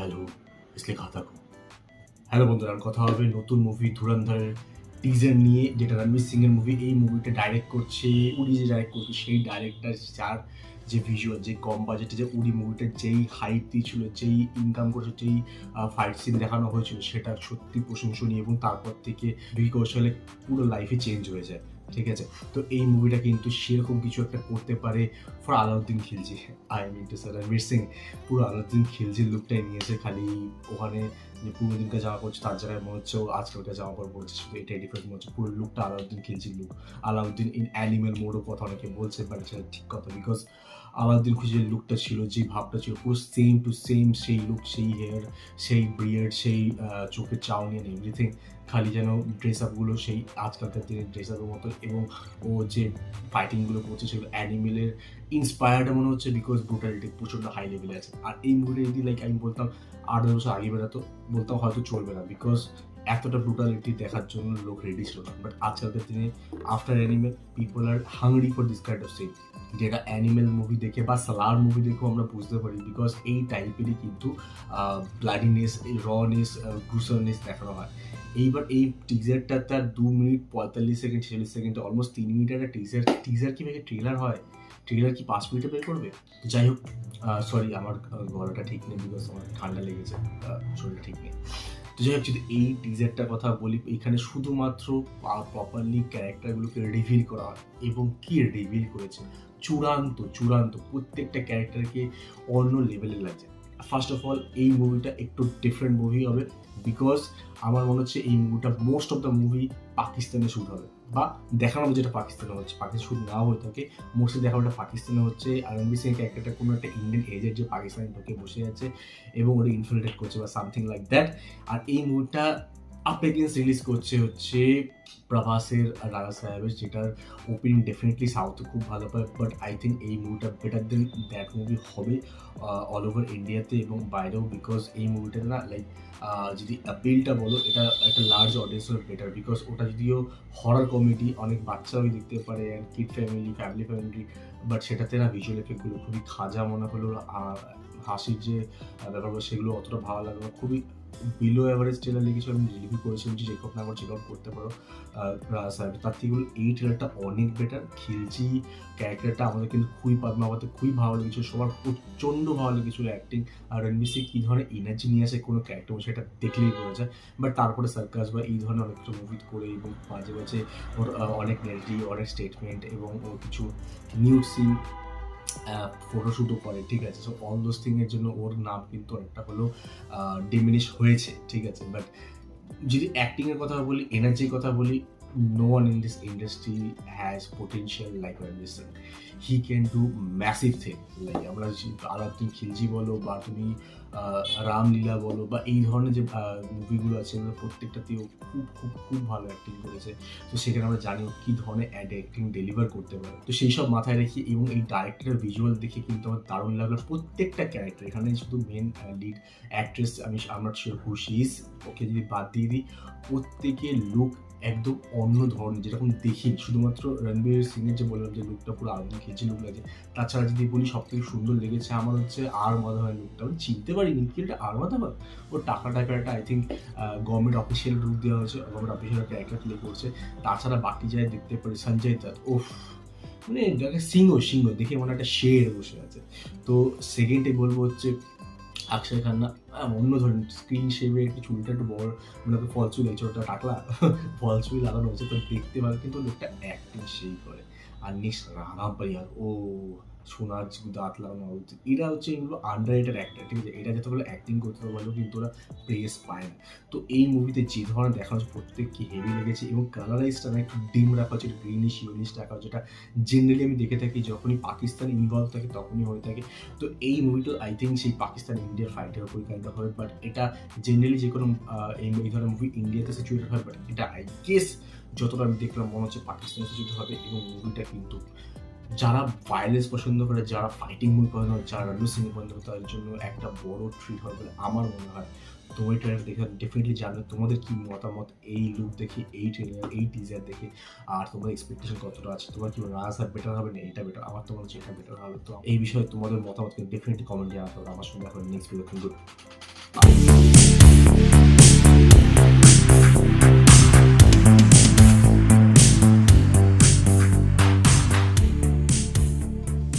घायल हूँ इसलिए घातक हूँ হ্যালো বন্ধুরা আর কথা হবে নতুন মুভি ধুরন্ধরের টিজার নিয়ে যেটা রণবীর সিং এর মুভি এই মুভিটা ডাইরেক্ট করছে উড়ি যে ডাইরেক্ট করছে সেই ডাইরেক্টর যার যে ভিজুয়াল যে কম বাজেটে যে উড়ি মুভিটা যেই হাইট দিয়েছিল যেই ইনকাম করেছে যেই ফাইট সিন দেখানো হয়েছিল সেটা সত্যি প্রশংসনীয় এবং তারপর থেকে দুই কৌশলে পুরো লাইফে চেঞ্জ হয়ে যায় ঠিক আছে? তো এই মুভিটা কিন্তু সেরকম কিছু একটা করতে পারে for Alauddin Khilji. I mean to sir Ranveer Singh পুরো আলাউদ্দিন খিলজির লুকটাই নিয়েছে। খালি ওখানে যে পুরো দিনকে জামা পড়ছে তার জায়গায় মনে হচ্ছে ও আজকালকার জামা পড় পড়ছে শুধু এটাই ডিফারেন্স মনে হচ্ছে। পুরো লুকটা আলাউদ্দিন খিলজির লুক আলাউদ্দিন ইন অ্যানিমেল মোডও কথা অনেকে বলছে বাট সেটা ঠিক কথা বিকজ আলাউদ্দিন খুশির লুকটা ছিল, যে ভাবটা ছিল, পুরো সেম টু সেম সেই লুক সেই হেয়ার সেই ব্রিয়ার্ড সেই চোখের চাউনি এভরিথিং খালি যেন ড্রেস আপগুলো সেই আজকালকার দিনের ড্রেস আপের মতো এবং ও যে ফাইটিংগুলো করছে সেগুলো অ্যানিমেলের ইন্সপায়ার্ড মনে হচ্ছে বিকজ ব্রুটালিটি প্রচণ্ড হাই লেভেলে আছে। আর এই মুভিটা যদি লাইক আমি বলতাম আট বছর আগে বেরোতো, বলতাম হয়তো চলবে না বিকজ এতটা ব্রুটালিটি দেখার জন্য লোক রেডি ছিল না। বাট আজকালকার দিনে after animal people are hungry for this kind of scene যেটা অ্যানিমেল মুভি দেখে বা সালার মুভি দেখেও আমরা বুঝতে পারি বিকজ এই টাইপেরই কিন্তু ব্লাডিনেস রনেস গ্রুসারনেস দেখানো হয়। এইবার এই টিজারটা তার দু মিনিট পঁয়তাল্লিশ সেকেন্ড ছেচল্লিশ সেকেন্ড অলমোস্ট তিন মিনিটের একটা টিজার টিজার কি ভেবে ট্রেলার হয়? ট্রেলার কি পাঁচ মিনিটে বের করবে? যাই হোক সরি আমার গলাটা ঠিক নেই বিকজ আমার ঠান্ডা লেগেছে শরীরটা ঠিক নেই। তো যাই হোক, যদি এই টিজারটার কথা বলি, এখানে শুধুমাত্র প্রপারলি ক্যারেক্টারগুলোকে রিভিল করা হয় এবং কি রিভিল করেছে? চূড়ান্ত চূড়ান্ত প্রত্যেকটা ক্যারেক্টারকে অন্য লেভেলে লাগছে। ফার্স্ট অফ অল এই মুভিটা একটু ডিফারেন্ট মুভি হবে বিকজ আমার মনে হচ্ছে এই মুভিটা মোস্ট অফ দ্য মুভি পাকিস্তানে শ্যুট হবে। বা দেখানো যেটা পাকিস্তানে হচ্ছে। পাকিস্তান শুধু নাও হয়ে থাকে মোস্টলি দেখানোটা পাকিস্তানে হচ্ছে আর এমবি সিং ক্যারেক্টারটা কোনো একটা ইন্ডিয়ান এজের যে পাকিস্তানে ঢুকে বসে আছে এবং ওটা ইনফিল্ট্রেট করছে বা সামথিং লাইক দ্যাট আর এই মুভিটা আপ এগেন্স রিলিজ করছে হচ্ছে প্রভাসের রাজা সাহেবের, যেটার ওপেনিং ডেফিনেটলি সাউথে খুব ভালো পায় বাট আই থিঙ্ক এই মুভিটা বেটার দেন দ্যাট মুভি হবে অল ওভার ইন্ডিয়াতে এবং বাইরেও বিকজ এই মুভিটা না লাইক যদি অ্যাপিলটা বলো, এটা একটা লার্জ অডিয়েন্সের বেটার বিকজ ওটা যদিও হরার কমেডি অনেক বাচ্চাও দেখতে পারে and kid family family family but সেটাতে না ভিজুয়াল এফেক্টগুলো খুবই খাজা মনে হলো হাসির যে ব্যাপারগুলো, সেগুলো অতটা ভালো লাগল। খুবই বিলো অ্যাভারেজ ট্রেলার লিখেছিল আমি রিভিউ করেছিলাম যে চেক না চেক আউট করতে পারো। তার থেকে এই ট্রেলারটা অনেক বেটার খিলজি ক্যারেক্টারটা আমাদের কিন্তু খুবই আমাদের খুবই ভালো লেগেছিল সবার প্রচণ্ড ভালো লেগেছিল অ্যাক্টিং আর রণবীর সিং কী ধরনের এনার্জি নিয়ে আসে কোনো ক্যারেক্টার সেটা দেখলেই বোঝা যায়। বাট তারপরে সার্কাস বা এই ধরনের অনেক কিছু মুভি করে এবং মাঝে মাঝে ওর অনেক নেগেটিভ অনেক স্টেটমেন্ট এবং কিছু নিউজ সিন ফটোশ্যুটও করে, ঠিক আছে? সো অল দোজ থিংয়ের জন্য ওর নাম কিন্তু অনেকটা হলো ডিমিনিশ হয়েছে, ঠিক আছে? বাট যদি অ্যাক্টিংয়ের কথা বলি এনার্জির কথা বলি no one in this industry has potential like Ranveer Singh he can do massive thing like আমরা আলাউদ্দিন খিলজি বলো বা তুমি রামলীলা বলো বা এই ধরনের যে মুভিগুলো আছে, এগুলো প্রত্যেকটাতেও খুব খুব খুব ভালো অ্যাক্টিং করেছে। তো সেখানে আমরা জানি কী ধরনের অ্যাড অ্যাক্টিং ডেলিভার করতে পারে। তো সেই সব মাথায় রেখে এবং এই ডাইরেক্টরের ভিজুয়াল দেখে কিন্তু আমার দারুণ লাগল প্রত্যেকটা ক্যারেক্টার এখানে শুধু মেন লিড অ্যাক্ট্রেস আমি, আমার শিওর হু শি ওকে যদি বাদ দিয়ে দিই, প্রত্যেকের লুক একদম অন্য ধরনের, যেরকম দেখি শুধুমাত্র রণবীর সিংয়ের যে বললাম যে লুকটা পুরো আলাদা খেয়েছে লুক লাগে তাছাড়া যদি বলি সব থেকে সুন্দর লেগেছে আমার হচ্ছে আর মাধবের লুকটা আমি চিনতে পারিনি কি এটা আর মাধব ওর টাকা টাইপের একটা আই থিঙ্ক গভর্নমেন্ট অফিসিয়াল রূপ দেওয়া হয়েছে গভর্নমেন্ট অফিসিয়াল ক্যারেক্টার প্লে করছে। তাছাড়া বাকি যায় দেখতে পারি, সঞ্জয় দত্ত। ওফ মানে যাকে সিংহ সিংহ, দেখে মনে একটা শের বসে আছে। তো সেকেন্ডে বলব হচ্ছে অক্ষয় খান্না অন্য ধরনের স্ক্রিন শেপে একটু চুলটা একটু বড় মানে ফল চুল এই চোরটা টাকলা, ফল চুল লাগানো হয়েছে তো দেখতে পাবে কিন্তু লোকটা অ্যাক্টিং সেই করে। আর নেক্সট রাঘা পারিয়ার ও সোনার দাঁত লাগানো হচ্ছে এরা হচ্ছে এগুলো আন্ডার রেটেড অ্যাক্টার ঠিক আছে? এরা যতগুলো অ্যাক্টিং করতে পারলেও কিন্তু ওরা প্রেস পায় না। তো এই মুভিতে যে ধরনের দেখা হচ্ছে প্রত্যেক কি হেভি লেগেছে এবং কালারাইজটা একটু ডিম রাখা হচ্ছে গ্রিনিশ ইউনিশ রাখা হচ্ছে যেটা জেনারেলি আমি দেখে থাকি যখনই পাকিস্তান ইনভলভ থাকে, তখনই হয়ে থাকে। তো এই মুভিটা আই থিঙ্ক সেই পাকিস্তান ইন্ডিয়ার ফাইটের উপরই কাইন্ড হবে বাট এটা জেনারেলি যে কোনো এই ধরনের মুভি ইন্ডিয়াতে সিচুয়েটেড হয় বাট এটা আই গেস যতটা আমি দেখলাম মনে হচ্ছে পাকিস্তানে সিচুয়েটেড হবে এবং মুভিটা কিন্তু যারা ভায়োলেন্স পছন্দ করে, যারা ফাইটিং মুভি পছন্দ করে, যারা সিং পছন্দ করে, তাদের জন্য একটা বড় ট্রিট হবে বলে আমার মনে হয়। তোমার ট্রেলার দেখে ডেফিনেটলি জানবে তোমাদের কি মতামত এই লুক দেখে, এই ট্রেলার এই টিজার দেখে, আর তোমার এক্সপেকটেশন কতটা আছে? তোমার কি রাজ আর বেটার হবে না এটা বেটার আমার তোমার হচ্ছে এটা বেটার হবে। তো এই বিষয়ে তোমাদের মতামত কিন্তু ডেফিনেটলি কমেন্ট হবে। আমার সঙ্গে এখন নেক্সট ভিডিও কিন্তু.